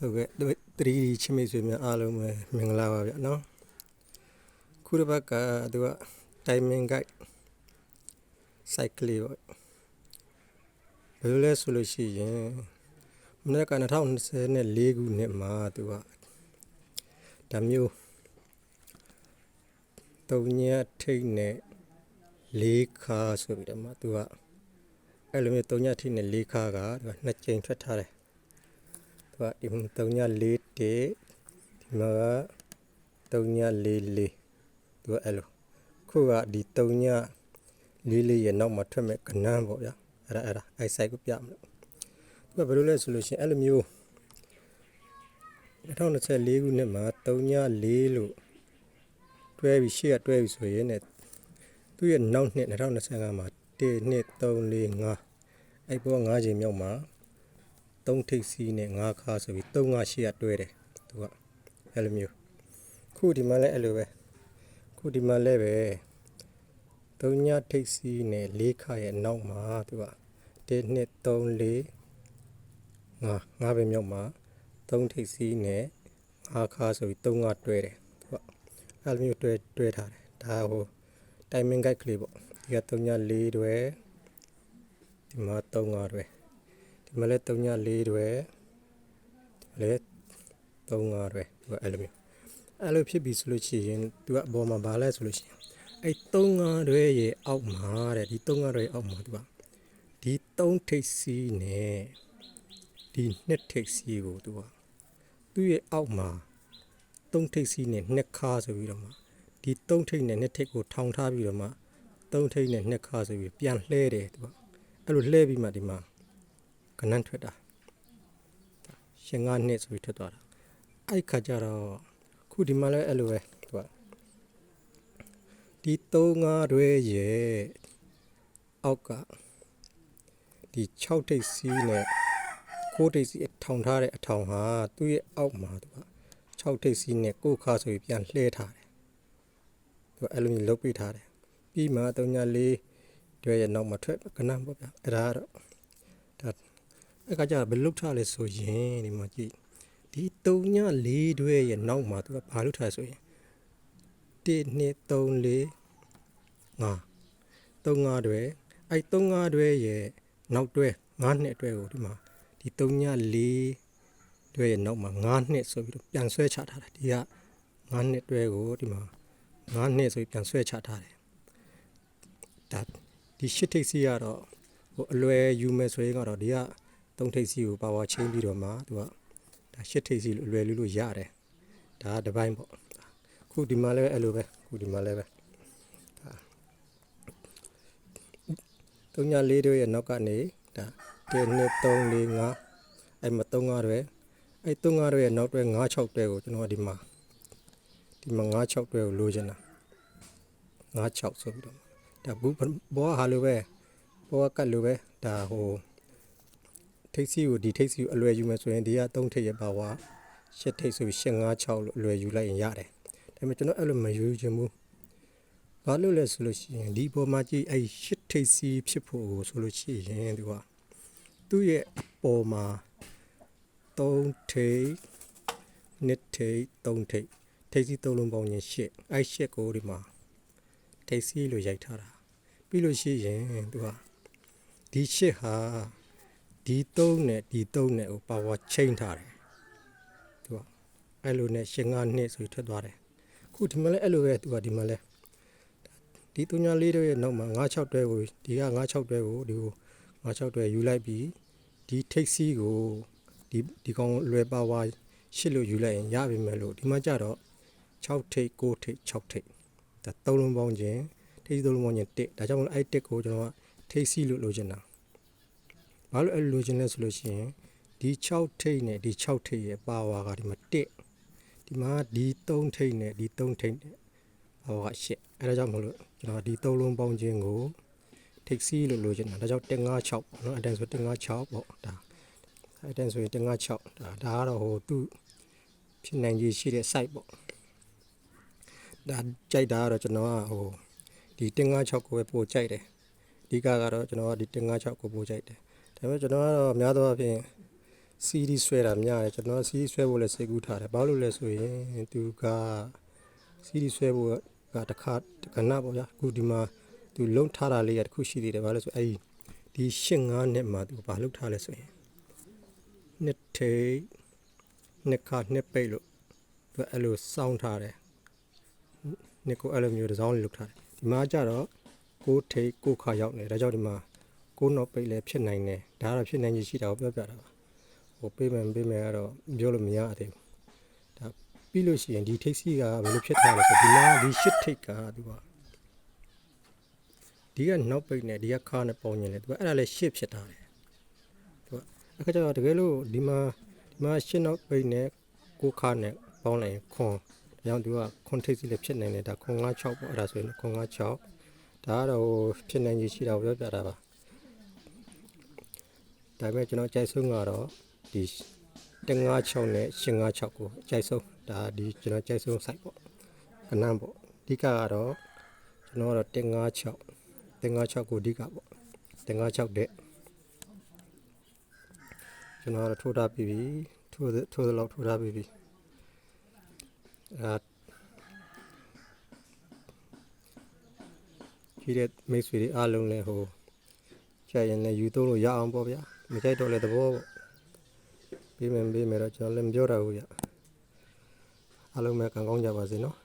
ဟုတ်ကဲ့ 3D ချစ်မိတ်ဆွေများအားလုံးပဲမင်္ဂလာပါဗျနော်ခုတစ်ပတ်ကသူက timing guide site ကလေးပေါ့ဘယ်လိုလဲဆိုလို့ရှိရင်မနေ့က2024ခုနှစ်မှာသူကဒါမျိုးတုံညထိတ်နဲ့လေးခါဆိုပြီးတော့မှသူကအဲ့လိုမျိုးတုံညထိတ်နဲ့လေးခါကသူကနှစ်ကြိမ်ထွက်ထားတယ် သူကဒီ304တေဒီမှာက344သူကအဲ့လိုခုကဒီ344ရဲ့နောက်မှာထွက်မဲ့ကနန်းပေါ့ဗျာအဲ့ဒါအဲ့ဒါအဲ့ site ကိုပြမလို့သူကဘယ်လိုလဲဆိုလို့ရှိရင်အဲ့လိုမျိုး2024ခုနှစ်မှာ304လို့တွဲပြီးရှေ့ကတွဲပြီးဆိုရင်ねသူ့ရဲ့နောက်နှစ်2025မှာ1 2 3 4 5အဲ့ပေါ်5ချိန်မြောက်မှာ သုံးထိပ်စီးနဲ့ငါးခါဆိုပြီးသုံးငါရှိရတွဲတယ်သူကအဲ့လိုမျိုးခုဒီမှာလည်းအဲ့လိုပဲခုဒီမှာလည်းပဲသုံးညထိပ်စီးနဲ့လေးခါရဲ့နောက်မှာသူက1 2 3 4ငါငါပဲမြောက်မှာသုံးထိပ်စီးနဲ့ငါးခါဆိုပြီးသုံးငါတွဲတယ်သူကအဲ့လိုမျိုးတွဲတွဲထားတယ်ဒါဟို timing guide ကလေးပေါ့ဒီက3ည4တွဲဒီမှာ3ငါတွဲဒီ မှာလဲ3ည4တွေဒီလဲ3 5တွေသူကအဲ့လိုမျိုးအဲ့လိုဖြစ်ပြီဆိုလို့ရှိရင်သူကအပေါ်မှာဗာလဲဆိုလို့ရှိရင်အဲ့3 5တွေရဲ့အောက်မှာတဲ့ဒီ3 5တွေရဲ့အောက်မှာသူကဒီ3ထိပ်စီးနဲ့ဒီနှစ်ထိပ်စီးကိုသူကသူ့ရဲ့အောက်မှာ3ထိပ်စီးနဲ့နှစ်ခါဆိုပြီးတော့မှဒီ3ထိပ်နဲ့နှစ်ထိပ်ကိုထောင်ထားပြီးတော့မှ3ထိပ်နဲ့နှစ်ခါဆိုပြီးပြန်လှဲတယ်သူကအဲ့လိုလှဲပြီးမှဒီမှာ ကနန်းထွက်တာရှင်ငါနှစ်ဆိုပြီးထွက်သွားတာအဲ့ခါကျတော့ခုဒီမှာလည်းအဲ့လိုပဲသူကဒီ3 5တွဲရဲ့အောက်ကဒီ6ထိပ်စီးနဲ့9ထိပ်စီးထောင်ထားတဲ့အထောင်ဟာသူ့ရဲ့အောက်မှာသူက6ထိပ်စီးနဲ့ကိုခါဆိုပြီးပြန်လှဲထားတယ်သူကအဲ့လိုမျိုးလုပ်ပြထားတယ်ပြီးမှ3ည4တွဲရဲ့နောက်မှာထွက်ကနန်းပေါ့ဗျအဲ့ဒါကတော့ဒါ အဲ့ကကြဘယ်လုတ်ထားလဲဆိုရင်ဒီမှာကြည့်ဒီ3ည4တွဲရဲ့နောက်မှာသူကဘာလုတ်ထားလဲဆိုရင်1 2 3 4 5 3 5တွဲအဲ့3 5တွဲရဲ့နောက်တွဲ5နှစ်တွဲကိုဒီမှာဒီ3ည4တွဲရဲ့နောက်မှာ5နှစ်ဆိုပြီးတော့ပြန်ဆွဲချထားတာဒီက5နှစ်တွဲကိုဒီမှာ5နှစ်ဆိုပြီးပြန်ဆွဲချထားတယ်ဒါဒီရှစ်ထိပ်စီကတော့ဟိုအလွယ်ယူမယ်ဆိုရင်ကတော့ဒီက သုံးထိပ်စီကိုပါဝါချင်းပြီးတော့မှသူကဒါရှစ်ထိပ်စီလိုအလွယ်လေးလို့ရတယ်ဒါကတစ်ပိုင်းပေါ့ခုဒီမှာလည်းအဲ့လိုပဲခုဒီမှာလည်းပဲဒါသုံးညလေးတွေရဲ့နောက်ကနေဒါ1 2 3 4 5အဲ့မှာ3 5တွေအဲ့3 5တွေရဲ့နောက်တွေ5 6တွေကိုကျွန်တော်ကဒီမှာဒီမှာ5 6တွေကိုလိုချင်တာ5 6ဆိုပြီးတော့ဒါဘူးဘောဟာလိုပဲဘောကကတ်လိုပဲဒါဟို ထိပ်စီကိုဒီထိပ်စီကိုအလွယ်ယူမယ်ဆိုရင်ဒီက3ထိပ်ရဲ့ပါဝါ8ထိပ်ဆိုပြီး8 5 6လို့အလွယ်ယူလိုက်ရင်ရတယ်ဒါပေမဲ့ကျွန်တော်အဲ့လိုမယူချင်ဘူးဘာလို့လဲဆိုလို့ရှိရင်ဒီပေါ်မှာကြည့်အဲ့8ထိပ်စီဖြစ်ဖို့ကိုဆိုလို့ရှိရင်ဒီကသူ့ရဲ့အပေါ်မှာ3ထိပ်2ထိပ်3ထိပ်ထိပ်စီ3လုံးပေါင်းရင်8အဲ့8ကိုဒီမှာထိပ်စီလို့ရိုက်ထားတာပြီးလို့ရှိရင်သူကဒီ8ဟာ ဒီ3နဲ့ဒီ3နဲ့ဟိုပါဝါချိန်ထားတယ်သူကအဲ့လိုနဲ့ရှင်ငါနှစ်ဆိုပြီးထွက်သွားတယ်ခုဒီမှာလဲအဲ့လိုပဲသူကဒီမှာလဲဒီ3ညာလေးတွေရဲ့နောက်မှာ96တွဲကိုဒီက96တွဲကိုဒီကို96တွဲယူလိုက်ပြီးဒီထိပ်စီးကိုဒီဒီကောင်လွယ်ပါဝါရှစ်လို့ယူလိုက်ရင်ရပြီမဲ့လို့ဒီမှာကြတော့6ထိပ်9ထိပ်6ထိပ်ဒါသုံးလုံးပေါင်းခြင်းထိပ်စီးသုံးလုံးပေါင်းခြင်း1ဒါကြောင့်မလို့အဲ့1ကိုကျွန်တော်ကထိပ်စီးလို့လိုချင်တာ ဘာလို့အဲ့လိုလိုချင်လဲဆိုလို့ရှိရင်ဒီ6ထိပ်နဲ့ဒီ6ထိပ်ရဲ့ပါဝါကဒီမှာ1ဒီမှာဒီ3ထိပ်နဲ့ဒီ3ထိပ်နဲ့ပါဝါက8အဲ့ဒါကြောင့်မလို့ကျွန်တော်ဒီ3လုံးပေါင်းခြင်းကိုထိပ်စီးလို့လိုချင်တာဒါကြောင့်156ပေါ့နော်အတန်ဆို156ပေါ့ဒါအတန်ဆိုရင်156ဒါဒါကတော့ဟိုသူ့ဖြစ်နိုင်ကြီးရှိတဲ့ site ပေါ့ဒါကြိုက်တာကတော့ကျွန်တော်ကဟိုဒီ156ကိုပဲပို့ကြိုက်တယ်အဓိကကတော့ကျွန်တော်ကဒီ156ကိုပို့ကြိုက်တယ် ဒါပေမဲ့ကျွန်တော်ကတော့များသောအားဖြင့်စီဒီဆွဲတာများတယ်ကျွန်တော်စီဒီဆွဲဖို့လည်းစိတ်ကူးထားတယ်ဘာလို့လဲဆိုရင်သူကစီဒီဆွဲဖို့ကတစ်ခါကဏပေါ့ဗျာအခုဒီမှာသူလုံထားတာလေးရတစ်ခုရှိသေးတယ်ဘာလို့လဲဆိုအဲ့ဒီဒီရှင်းငါးနှစ်မှာသူဘာလုပ်ထားလဲဆိုရင်နှစ်ထိတ်နှစ်ခါနှစ်ပိတ်လို့သူအဲ့လိုစောင်းထားတယ်နှစ်ကိုအဲ့လိုမျိုးတစ်စောင်းလေးလုပ်ထားတယ်ဒီမှာကျတော့ကိုးထိတ်ကိုးခါရောက်နေဒါကြောင့်ဒီမှာ ကိုးနောက်ပိတ်လည်းဖြစ်နိုင်တယ်ဒါကတော့ဖြစ်နိုင်ကြီးရှိတာကိုပြောပြတာပါဟိုပေးမယ်မပေးမယ်ကတော့ပြောလို့မရသေးဘူးဒါပြီးလို့ရှိရင်ဒီထိတ်စီကဘယ်လိုဖြစ်ထားလဲဆိုဒီမှာဒီရှစ်ထိတ်ကသူကဒီကနောက်ပိတ်နဲ့ဒီကခါနဲ့ပေါင်းနေတယ်သူကအဲ့ဒါလည်းရှစ်ဖြစ်ထားတယ်သူကအခါကျတော့တကယ်လို့ဒီမှာဒီမှာရှစ်နောက်ပိတ်နဲ့ကိုခါနဲ့ပေါင်းလိုက်ရင်ခွန်ဒါကြောင့်သူကခွန်ထိတ်စီလည်းဖြစ်နိုင်တယ်ဒါခွန်96ပေါ့အဲ့ဒါဆိုရင်ခွန်96ဒါကတော့ဟိုဖြစ်နိုင်ကြီးရှိတာကိုပြောပြတာပါ ဒါပေမဲ့ကျွန်တော်ကြိုက်ဆုံးကတော့ဒီ156နဲ့856ကိုအကြိုက်ဆုံးဒါဒီကျွန်တော်ကြိုက်ဆုံး site ပေါ့ကနန်းပေါ့အဓိကကတော့ကျွန်တော်ကတော့156 156ကိုအဓိကပေါ့156တဲ့ကျွန်တော်ကတော့ထိုးထားပြီးပြီထိုးသထိုးသလောက်ထိုးထားပြီးပြီအဲကြီးတဲ့မိတ်ဆွေတွေအားလုံးလည်းဟိုကြိုက်ရင်လည်းယူသုံးလို့ရအောင်ပေါ့ဗျာ မကြိုက်တော့လည်းသဘောပေါ့ပေးမယ်မပေးမယ်တော့ကျွန်တော်လည်းမပြောတော့ဘူးဗျအားလုံးပဲကံကောင်းကြပါစေနော်